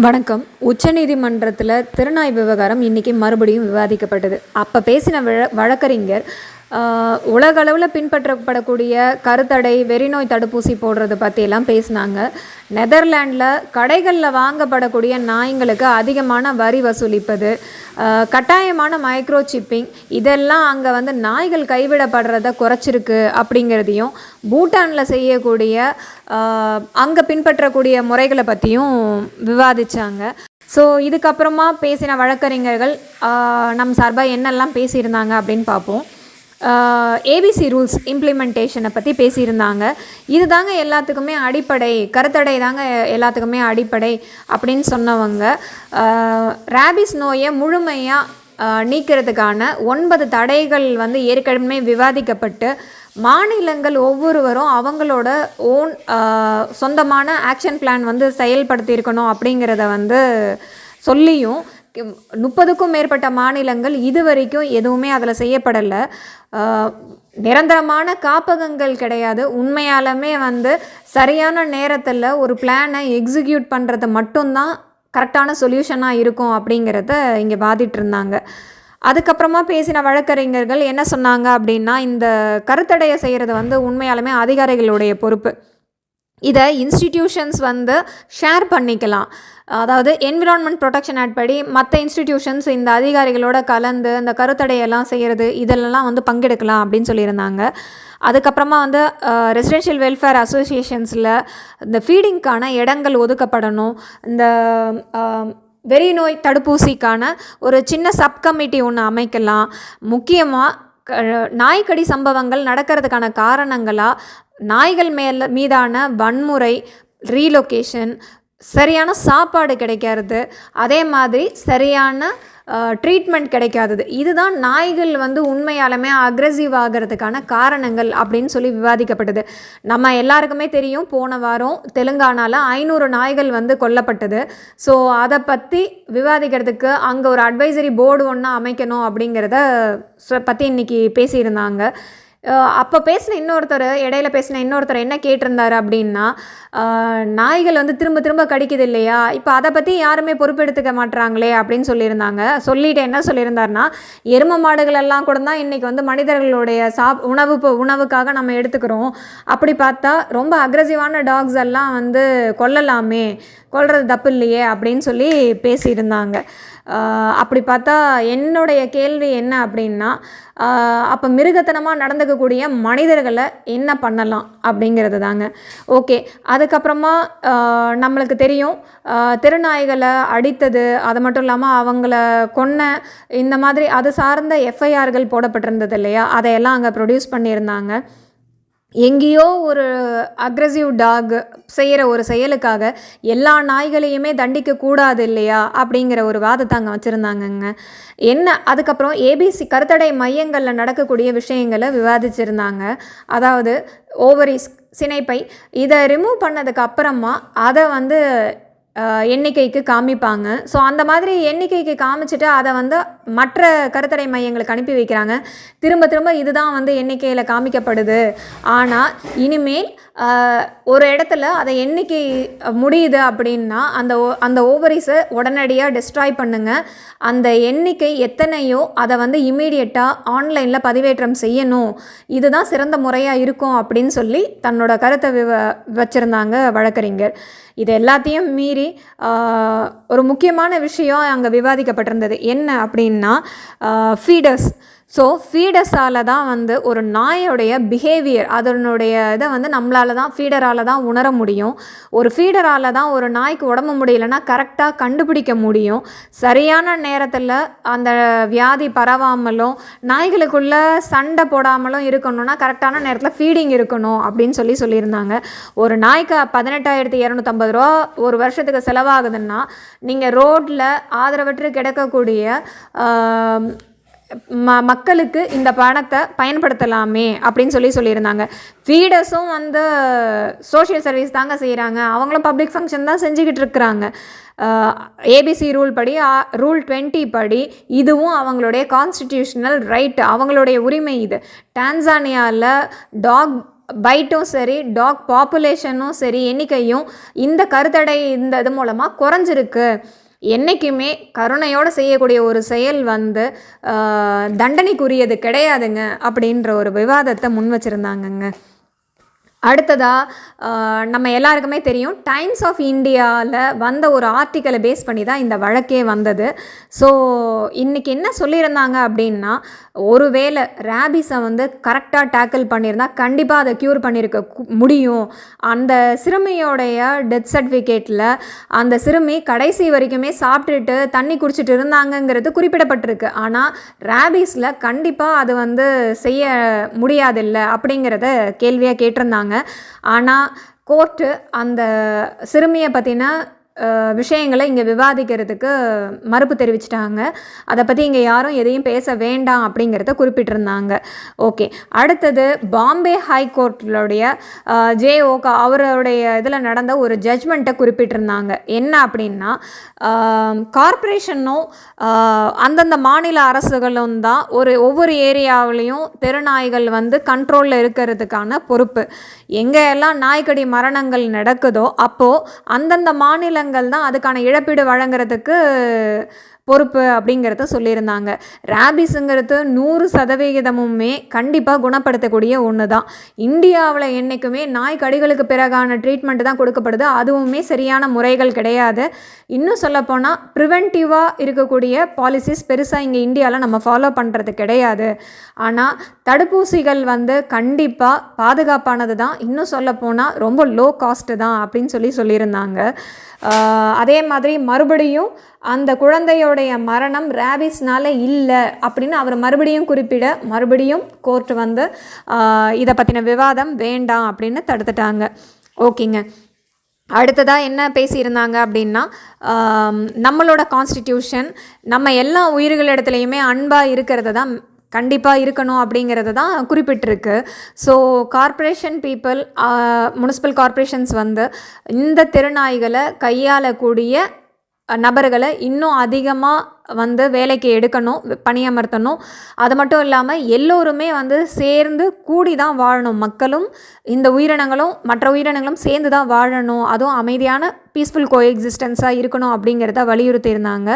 வணக்கம். உச்சநீதிமன்றத்தில் திருநாய் விவகாரம் இன்றைக்கி மறுபடியும் விவாதிக்கப்பட்டது. அப்போ பேசின வழ வழக்கறிஞர் உலக உலகளவில் பின்பற்றப்படக்கூடிய கருத்தடை வெறிநோய் தடுப்பூசி போடுறது பற்றியெல்லாம் பேசினாங்க. நெதர்லாண்டில் கடைகளில் வாங்கப்படக்கூடிய நாய்ங்களுக்கு அதிகமான வரி வசூலிப்பது கட்டாயமான மைக்ரோ சிப்பிங் இதெல்லாம் அங்கே வந்து நாய்கள் கைவிடப்படுறத குறைச்சிருக்கு அப்படிங்கிறதையும் பூட்டானில் செய்யக்கூடிய அங்கே பின்பற்றக்கூடிய முறைகளை பற்றியும் விவாதித்தாங்க ஸோ இதுக்கப்புறமா பேசின வழக்கறிஞர்கள் நம் சார்பாக என்னெல்லாம் பேசியிருந்தாங்க அப்படின்னு பார்ப்போம் ஏபிசி ரூல்ஸ் இம்ப்ளிமெண்டேஷனை பற்றி பேசியிருந்தாங்க. இது தாங்க எல்லாத்துக்குமே அடிப்படை கருத்தடை தாங்க எல்லாத்துக்குமே அடிப்படை அப்படின்னு சொன்னவங்க. ரேபிஸ் நோயை முழுமையாக நீக்கிறதுக்கான ஒன்பது தடைகள் வந்து ஏற்கனவே விவாதிக்கப்பட்டு மாநிலங்கள் ஒவ்வொருவரும் அவங்களோட ஓன் சொந்தமான ஆக்ஷன் பிளான் வந்து செயல்படுத்தியிருக்கணும் அப்படிங்கிறத வந்து சொல்லியும் முப்பதுக்கும் மேற்பட்ட மாநிலங்கள் இது வரைக்கும் எதுவுமே அதில் செய்யப்படலை. நிரந்தரமான காப்பகங்கள் கிடையாது. உண்மையாலுமே வந்து சரியான நேரத்தில் ஒரு பிளானை எக்ஸிக்யூட் பண்ணுறது மட்டும்தான் கரெக்டான சொல்யூஷனாக இருக்கும் அப்படிங்கிறத இங்கே வாதிட்டு இருந்தாங்க அதுக்கப்புறமா பேசின வழக்கறிஞர்கள் என்ன சொன்னாங்க அப்படின்னா இந்த கருத்தடையை செய்கிறது வந்து உண்மையாலுமே அதிகாரிகளுடைய பொறுப்பு. இதை இன்ஸ்டிடியூஷன்ஸ் வந்து ஷேர் பண்ணிக்கலாம். அதாவது என்விரான்மெண்ட் ப்ரொடெக்ஷன் ஆக்ட் படி மற்ற இன்ஸ்டிடியூஷன்ஸ் இந்த அதிகாரிகளோட கலந்து இந்த கருத்தடையெல்லாம் செய்கிறது இதிலெல்லாம் வந்து பங்கெடுக்கலாம் அப்படின்னு சொல்லியிருந்தாங்க. அதுக்கப்புறமா வந்து ரெசிடென்ஷியல் வெல்ஃபேர் அசோசியேஷன்ஸில் இந்த ஃபீடிங்க்கான இடங்கள் ஒதுக்கப்படணும். இந்த வெறி நோய் தடுப்பூசிக்கான ஒரு சின்ன சப் கமிட்டி ஒன்று அமைக்கலாம் முக்கியமாக நாய்க்கடி சம்பவங்கள் நடக்கிறதுக்கான காரணங்களாக நாய்கள் மேல மீதான வன்முறை ரீலொகேஷன் சரியான சாப்பாடு கிடைக்காது அதே மாதிரி சரியான ட்ரீட்மெண்ட் கிடைக்காதது. இதுதான் நாய்கள் வந்து உண்மையாலுமே அக்ரெசிவ் ஆகிறதுக்கான காரணங்கள் அப்படின்னு சொல்லி விவாதிக்கப்பட்டது. நம்ம எல்லாருக்குமே தெரியும் போன வாரம் தெலுங்கானாவில் ஐநூறு நாய்கள் வந்து கொல்லப்பட்டது. ஸோ அதை பற்றி விவாதிக்கிறதுக்கு அங்கே ஒரு அட்வைசரி போர்டு ஒன்று அமைக்கணும் அப்படிங்கிறத பற்றி இன்னைக்கு பேசியிருந்தாங்க. அப்போ பேசின இன்னொருத்தர் இடையில பேசின இன்னொருத்தர் என்ன கேட்டிருந்தாரு அப்படின்னா நாய்கள் வந்து திரும்ப திரும்ப கடிக்குது இல்லையா? இப்போ அதை பற்றி யாருமே பொறுப்பெடுத்துக்க மாட்றாங்களே அப்படின்னு சொல்லியிருந்தாங்க. சொல்லிட்டு என்ன சொல்லியிருந்தாருன்னா எரும மாடுகள் எல்லாம் கூட தான் இன்றைக்கி வந்து மனிதர்களுடைய சாப் உணவு உணவுக்காக நம்ம எடுத்துக்கிறோம். அப்படி பார்த்தா ரொம்ப அக்ரஸிவான டாக்ஸ் எல்லாம் வந்து கொல்லலாமே கொல்றது தப்பு இல்லையே அப்படின்னு சொல்லி பேசியிருந்தாங்க. அப்படி பார்த்தா என்னுடைய கேள்வி என்ன அப்படின்னா அப்போ மிருகத்தனமாக இருக்கக்கூடிய மனிதர்களை என்ன பண்ணலாம் அப்படிங்கிறது தாங்க. ஓகே அதுக்கப்புறமா நம்மளுக்கு தெரியும் திருநாய்களை அடித்தது அது மட்டும் இல்லாமல் அவங்கள கொன்ன இந்த மாதிரி அது சார்ந்த எஃப்ஐஆர்கள் போடப்பட்டிருந்தது இல்லையா? அதையெல்லாம் அங்கே ப்ரொடியூஸ் பண்ணியிருந்தாங்க. எங்கேயோ ஒரு அக்ரஸிவ் டாக் செய்கிற ஒரு செயலுக்காக எல்லா நாய்களையுமே தண்டிக்க கூடாது இல்லையா? அப்படிங்கிற ஒரு வாதத்தை அங்கே வச்சுருந்தாங்கங்க. என்ன அதுக்கப்புறம் ஏபிசி கருத்தடை மையங்களில் நடக்கக்கூடிய விஷயங்களை விவாதிச்சிருந்தாங்க. அதாவது ஓவரிஸ் சினைப்பை இதை ரிமூவ் பண்ணதுக்கு அப்புறமா அதை வந்து எண்ணிக்கைக்கு காமிப்பாங்க. ஸோ அந்த மாதிரி எண்ணிக்கைக்கு காமிச்சிட்டு அதை வந்து மற்ற கருத்தடை மையங்களுக்கு அனுப்பி வைக்கிறாங்க. திரும்ப திரும்ப இதுதான் வந்து எண்ணிக்கையில் காமிக்கப்படுது. ஆனால் இனிமேல் ஒரு இடத்துல அதை எண்ணிக்கை முடியுது அப்படின்னா அந்த ஓ- அந்த ஓவரிஸை உடனடியாக டிஸ்ட்ராய் பண்ணுங்கள் அந்த எண்ணிக்கை எத்தனையோ அதை வந்து இமீடியட்டாக ஆன்லைனில் பதிவேற்றம் செய்யணும். இதுதான் சிறந்த முறையாக இருக்கும் அப்படின்னு சொல்லி தன்னோட கருத்தை விவ வச்சுருந்தாங்க வழக்கறிஞர். இது எல்லாத்தையும் மீறி ஒரு முக்கியமான விஷயம் அங்கே விவாதிக்கப்பட்டிருந்தது. என்ன அப்படின்னு ஃபீடர்ஸ் ஸோ ஃபீடர்ஸால் தான் வந்து ஒரு நாயோடைய பிஹேவியர் அதனுடைய இதை வந்து நம்மளால தான் ஃபீடரால் தான் உணர முடியும். ஒரு ஃபீடரால் தான் ஒரு நாய்க்கு உடம்பு முடியலன்னா கரெக்டாக கண்டுபிடிக்க முடியும். சரியான நேரத்தில் அந்த வியாதி பரவாமலும் நாய்களுக்குள்ள சண்டை போடாமலும் இருக்கணும்னா கரெக்டான நேரத்தில் ஃபீடிங் இருக்கணும் அப்படின்னு சொல்லி சொல்லியிருந்தாங்க. ஒரு நாய்க்கு பதினெட்டாயிரத்தி இரநூத்தம்பது ரூபா ஒரு வருஷத்துக்கு செலவாகுதுன்னா நீங்கள் ரோட்டில் ஆதரவற்று கிடக்கக்கூடிய ம மக்களுக்கு இந்த பணத்தை பயன்படுத்தலாமே அப்படின்னு சொல்லி சொல்லியிருந்தாங்க. ஃபீடர்ஸும் வந்து சோஷியல் சர்வீஸ் தாங்க செய்கிறாங்க அவங்களும் பப்ளிக் ஃபங்க்ஷன் தான் செஞ்சுக்கிட்டு இருக்கிறாங்க. ஏபிசி ரூல் படி ரூல் டுவெண்ட்டி படி இதுவும் அவங்களுடைய கான்ஸ்டிடியூஷனல் ரைட் அவங்களுடைய உரிமை இது. டான்சானியாவில் டாக் பைட்டும் சரி டாக் பாப்புலேஷனும் சரி எண்ணிக்கையும் இந்த கருத்தடை இந்த இது மூலமாக குறைஞ்சிருக்கு. என்றைக்குமே கருணையோடு செய்யக்கூடிய ஒரு செயல் வந்து தண்டனைக்குரியது கிடையாதுங்க அப்படின்ற ஒரு விவாதத்தை முன் வச்சுருந்தாங்கங்க. அடுத்ததாக நம்ம எல்லாருக்குமே தெரியும் டைம்ஸ் ஆஃப் இந்தியாவில் வந்த ஒரு ஆர்டிக்கலை பேஸ் பண்ணி தான் இந்த வழக்கே வந்தது. ஸோ இன்றைக்கி என்ன சொல்லியிருந்தாங்க அப்படின்னா ஒருவேளை ரேபிஸை வந்து கரெக்டாக டேக்கிள் பண்ணியிருந்தா கண்டிப்பாக அதை க்யூர் பண்ணியிருக்க முடியும். அந்த சிறுமியோடைய டெத் சர்டிஃபிகேட்டில் அந்த சிறுமி கடைசி வரைக்குமே சாப்பிட்டுட்டு தண்ணி குடிச்சிட்டு இருந்தாங்கங்கிறது குறிப்பிடப்பட்டிருக்கு. ஆனால் ரேபிஸில் கண்டிப்பாக அது வந்து செய்ய முடியாதில்ல அப்படிங்கிறத கேள்வியாக கேட்டிருந்தாங்க. ஆனால் கோர்ட்டு அந்த சிறுமியை பற்றின விஷயங்களை இங்கே விவாதிக்கிறதுக்கு மறுப்பு தெரிவிச்சிட்டாங்க. அதை பற்றி இங்கே யாரும் எதையும் பேச வேண்டாம் அப்படிங்கிறத குறிப்பிட்டிருந்தாங்க. ஓகே. அடுத்தது பாம்பே ஹைகோர்ட்லுடைய ஜே ஓகா அவருடைய இதில் நடந்த ஒரு ஜட்ஜ்மெண்ட்டை குறிப்பிட்டிருந்தாங்க. என்ன அப்படின்னா கார்ப்பரேஷனும் அந்தந்த மாநில அரசுகளும் தான் ஒரு ஒவ்வொரு ஏரியாவிலையும் தெருநாய்கள் வந்து கண்ட்ரோலில் இருக்கிறதுக்கான பொறுப்பு. எங்கே எல்லாம் நாய்க்கடி மரணங்கள் நடக்குதோ அப்போது அந்தந்த மாநில மாநிலங்கள் தான் அதுக்கான இழப்பீடு வழங்குறதுக்கு பொறுப்பு அப்படிங்கிறத சொல்லியிருந்தாங்க. ரேபிஸுங்கிறது நூறு சதவிகிதமுமே கண்டிப்பாக குணப்படுத்தக்கூடிய ஒன்று தான் இந்தியாவில் என்றைக்குமே நாய் கடிகளுக்கு பிறகான ட்ரீட்மெண்ட் தான் கொடுக்கப்படுது. அதுவுமே சரியான முறைகள் கிடையாது. இன்னும் சொல்லப்போனால் ப்ரிவென்டிவாக இருக்கக்கூடிய பாலிசிஸ் பெருசாக இங்கே இந்தியாவில் நம்ம ஃபாலோ பண்ணுறது கிடையாது. ஆனால் தடுப்பூசிகள் வந்து கண்டிப்பாக பாதுகாப்பானது தான். இன்னும் சொல்லப்போனால் ரொம்ப லோ காஸ்ட்டு தான் அப்படின்னு சொல்லி சொல்லியிருந்தாங்க. அதே மாதிரி மறுபடியும் அந்த குழந்தையோடைய மரணம் ரேபிஸ்னால இல்லை அப்படின்னு அவர் மறுபடியும் குறிப்பிட மறுபடியும் கோர்ட் வந்து இதை பற்றின விவாதம் வேண்டாம் அப்படின்னு தடுத்துட்டாங்க. ஓகேங்க. அடுத்ததாக என்ன பேசியிருந்தாங்க அப்படின்னா நம்மளோட கான்ஸ்டிடியூஷன் நம்ம எல்லா உயிர்களிடத்துலையுமே அன்பாக இருக்கிறது தான் கண்டிப்பாக இருக்கணும் அப்படிங்கிறது தான் குறிப்பிட்டிருக்கு. So corporation people municipal corporations வந்து இந்த திருநாய்களை கையாளக்கூடிய நபர்களை இன்னும் அதிகமாக வந்து வேலைக்கு எடுக்கணும் பணியமர்த்தணும். அது மட்டும் இல்லாமல் எல்லோருமே வந்து சேர்ந்து கூடி தான் வாழணும். மக்களும் இந்த உயிரினங்களும் மற்ற உயிரினங்களும் சேர்ந்து தான் வாழணும். அதுவும் அமைதியான பீஸ்ஃபுல் கோ எக்ஸிஸ்டன்ஸாக இருக்கணும் அப்படிங்கிறத வலியுறுத்தியிருந்தாங்க.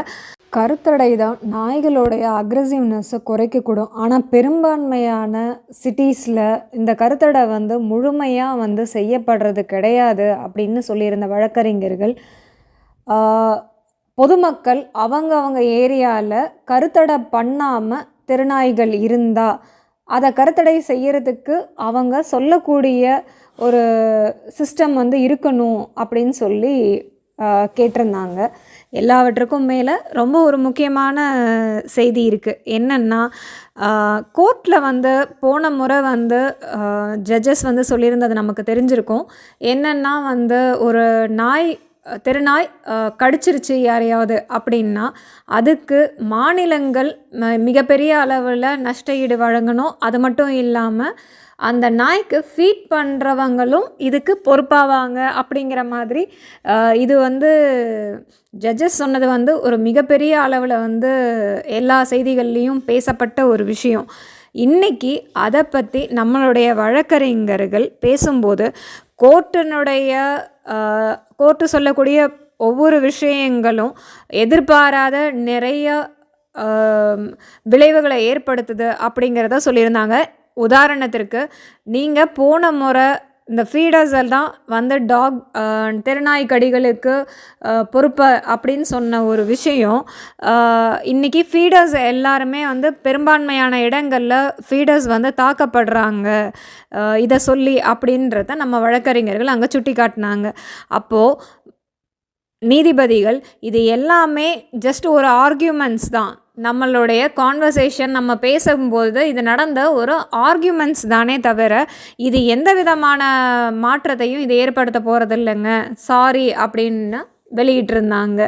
கருத்தடை தான். நாய்களுடைய அக்ரஸிவ்னஸை குறைக்கக்கூடும். ஆனால் பெரும்பான்மையான சிட்டிஸில் இந்த கருத்தடை வந்து முழுமையாக வந்து செய்யப்படுறது கிடையாது அப்படின்னு சொல்லியிருந்த வழக்கறிஞர்கள் பொதுமக்கள் அவங்க அவங்க ஏரியாவில் கருத்தடை பண்ணாமல் திருநாய்கள் இருந்தால் அதை கருத்தடை செய்யறதுக்கு அவங்க சொல்லக்கூடிய ஒரு சிஸ்டம் வந்து இருக்கணும் அப்படின்னு சொல்லி கேட்டிருந்தாங்க. எல்லாவற்றுக்கும் மேலே ரொம்ப ஒரு முக்கியமான செய்தி இருக்குது என்னென்னா கோர்ட்டில் வந்து போன முறை வந்து ஜட்ஜஸ் வந்து சொல்லியிருந்தது நமக்கு தெரிஞ்சிருக்கும். என்னென்னா வந்து ஒரு நாய் தெருநாய் கடிச்சிருச்சு யாரையாவது அப்படின்னா அதுக்கு மாநிலங்கள் மிகப்பெரிய அளவில் நஷ்டஈடு வழங்கணும். அது மட்டும் இல்லாமல் அந்த நாய்க்கு ஃபீட் பண்ணுறவங்களும் இதுக்கு பொறுப்பாவாங்க அப்படிங்கிற மாதிரி இது வந்து ஜட்ஜஸ் சொன்னது வந்து ஒரு மிகப்பெரிய அளவில் வந்து எல்லா செய்திகள்லேயும் பேசப்பட்ட ஒரு விஷயம். இன்றைக்கி அதை பற்றி நம்மளுடைய வழக்கறிஞர்கள் பேசும்போது கோர்ட்டினுடைய கோர்ட்டு சொல்லக்கூடிய ஒவ்வொரு விஷயங்களும் எதிர்பாராத நிறைய விளைவுகளை ஏற்படுத்துது அப்படிங்கிறத சொல்லியிருந்தாங்க. உதாரணத்திற்கு நீங்கள் போன முறை இந்த ஃபீடர்ஸ் எல்லாம் வந்து டாக் தெருநாய் கடிகளுக்கு பொறுப்பு அப்படின்னு சொன்ன ஒரு விஷயம். இன்றைக்கி ஃபீடர்ஸ் எல்லாருமே வந்து பெரும்பான்மையான இடங்களில் ஃபீடர்ஸ் வந்து தாக்கப்படுறாங்க. இதை சொல்லி அப்படின்றத நம்ம வழக்கறிஞர்கள் அங்கே சுட்டி காட்டினாங்க அப்போது நீதிபதிகள் இது எல்லாமே ஜஸ்ட் ஒரு ஆர்கியூமெண்ட்ஸ் தான். நம்மளுடைய கான்வர்சேஷன் நம்ம பேசும்போது இது நடந்த ஒரு ஆர்கியூமெண்ட்ஸ் தானே தவிர இது எந்த விதமான மாற்றத்தையும் இது ஏற்படுத்த போகிறதில்லைங்க சாரி அப்படின்னு வெளியிட்டிருந்தாங்க.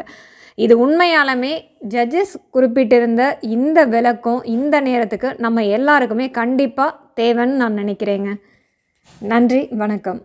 இது உண்மையாலுமே ஜட்ஜஸ் குறிப்பிட்டிருந்த இந்த விளக்கம் இந்த நேரத்துக்கு நம்ம எல்லாருக்குமே கண்டிப்பாக தேவைன்னு நான் நினைக்கிறேங்க. நன்றி வணக்கம்.